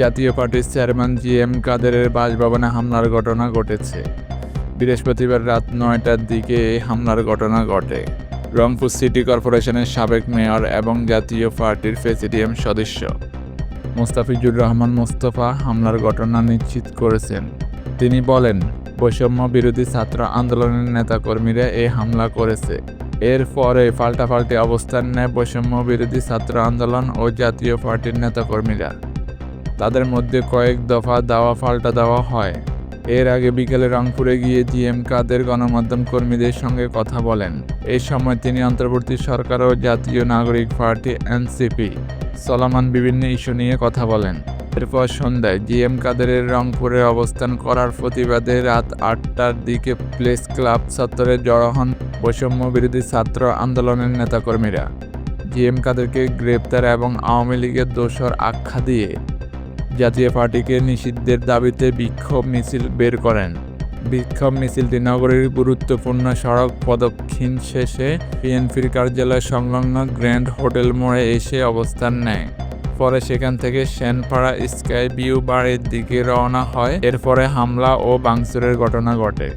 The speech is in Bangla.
জাতীয় পার্টির চেয়ারম্যান জি এম কাদেরের বাসভবনে হামলার ঘটনা ঘটেছে। বৃহস্পতিবার রাত নয়টার দিকে এই হামলার ঘটনা ঘটে। রংপুর সিটি কর্পোরেশনের সাবেক মেয়র এবং জাতীয় পার্টির প্রেসিডিয়াম সদস্য। মোস্তাফিজুর রহমান মোস্তফা হামলার ঘটনা নিশ্চিত করেছেন। তিনি বলেন, বৈষম্য বিরোধী ছাত্র আন্দোলনের নেতাকর্মীরা এই হামলা করেছে। এর পরে পাল্টাপাল্টি অবস্থান নেয় বৈষম্য বিরোধী ছাত্র আন্দোলন ও জাতীয় পার্টির নেতাকর্মীরা। তাদের মধ্যে কয়েক দফা দাওয়া পাল্টা দেওয়া হয়। এর আগে বিকেলে রংপুরে গিয়ে জিএম কাদের গণমাধ্যম কর্মীদের সঙ্গে কথা বলেন। এই সময় তিনি অন্তর্বর্তী সরকার ও জাতীয় নাগরিক পার্টি এনসিপি চলমান বিভিন্ন ইস্যু নিয়ে কথা বলেন। এরপর সন্ধ্যায় জিএম কাদেরের রংপুরে অবস্থান করার প্রতিবাদে রাত আটটার দিকে প্লেস ক্লাব চত্বরে জড়ো হন বৈষম্য বিরোধী ছাত্র আন্দোলনের নেতাকর্মীরা। জিএম কাদেরকে গ্রেপ্তার এবং আওয়ামী লীগের দোসর আখ্যা দিয়ে জাতীয় পার্টিকে নিষিদ্ধের দাবিতে বিক্ষোভ মিছিল বের করেন। বিক্ষোভ মিছিলটি নগরীর গুরুত্বপূর্ণ সড়ক প্রদক্ষিণ শেষে বিএনপির কার্যালয় সংলগ্ন গ্র্যান্ড হোটেল মোড়ে এসে অবস্থান নেয়। পরে সেখান থেকে সেনপাড়া স্কাই ভিউ বাড়ির দিকে রওনা হয়। এরপরে হামলা ও বাংসুরের ঘটনা ঘটে।